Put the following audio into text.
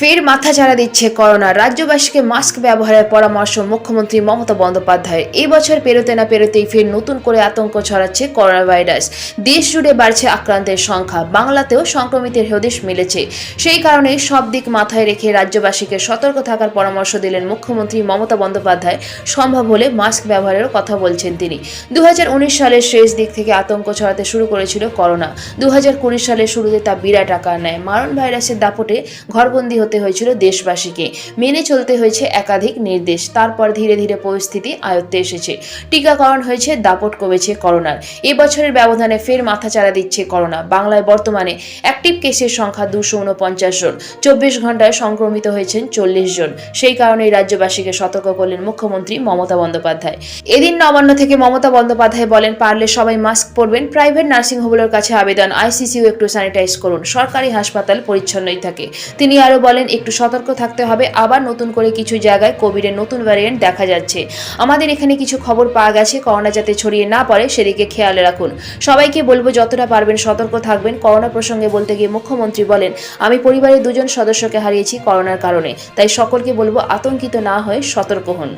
ফের মাথাচাড়া দিচ্ছে করোনা। রাজ্যবাসীকে মাস্ক ব্যবহারের পরামর্শ মুখ্যমন্ত্রী মমতা বন্দ্যোপাধ্যায় এই বছর পেরোতে না পেরোতেই ফের নতুন করে আতঙ্ক ছড়াচ্ছে করোনা ভাইরাস দেশ জুড়ে বাড়ছে আক্রান্তের সংখ্যা। বাংলাতেও সংক্রমিতের হদেশ মিলেছে। সেই কারণে সব দিক মাথায় রেখে রাজ্যবাসীকে সতর্ক থাকার পরামর্শ দিলেন মুখ্যমন্ত্রী মমতা বন্দ্যোপাধ্যায়। সম্ভব হলে মাস্ক ব্যবহারেরও কথা বলছেন তিনি। দু হাজার উনিশ সালের শেষ দিক থেকে আতঙ্ক ছড়াতে শুরু করেছিল করোনা। দু হাজার কুড়ি সালের শুরুতে তা বিরাট আকার নেয়। মারণ ভাইরাসের দাপটে ঘরবন্দি হতে হয়েছিল দেশবাসীকে। মেনে চলতে হয়েছে একাধিক নির্দেশ। তারপর ধীরে ধীরে পরিস্থিতি আয়ত্তে এসেছে। টিকাকরণ হয়েছে, দাপট কমেছে করোনার। এবছরের ব্যবধানে ফের মাথাচাড়া দিচ্ছে করোনা। বাংলায় বর্তমানে অ্যাক্টিভ কেসের সংখ্যা দুশো উনপঞ্চাশ জন। চব্বিশ ঘন্টায় সংক্রমিত হয়েছেন চল্লিশ জন। সেই কারণেই রাজ্যবাসীকে সতর্ক করলেন মুখ্যমন্ত্রী মমতা বন্দ্যোপাধ্যায়। এদিন নবান্ন থেকে মমতা বন্দ্যোপাধ্যায় বলেন, পারলে সবাই মাস্ক পরবেন, প্রাইভেট নার্সিংহোমগুলোর কাছে আবেদন, আইসিসিউ একটু স্যানিটাইজ করুন, সরকারি হাসপাতাল পরিচ্ছন্নই থাকে। তিনি আরও বলেন, একটু সতর্ক থাকতে হবে। আবার নতুন করে কিছু জায়গায় কোভিডের নতুন ভ্যারিয়েন্ট দেখা যাচ্ছে। আমাদের এখানে কিছু খবর পাওয়া গেছে, করোনা যাতে ছড়িয়ে না পড়ে সেদিকে খেয়াল রাখুন। সবাইকে বলব, যতটা পারবেন সতর্ক থাকবেন। করোনা প্রসঙ্গে বলতে গিয়ে মুখ্যমন্ত্রী বলেন, আমি পরিবারের দুজন সদস্যকে হারিয়েছি করোনার কারণে। তাই সকলকে বলব, আতঙ্কিত না হয়ে সতর্ক হন।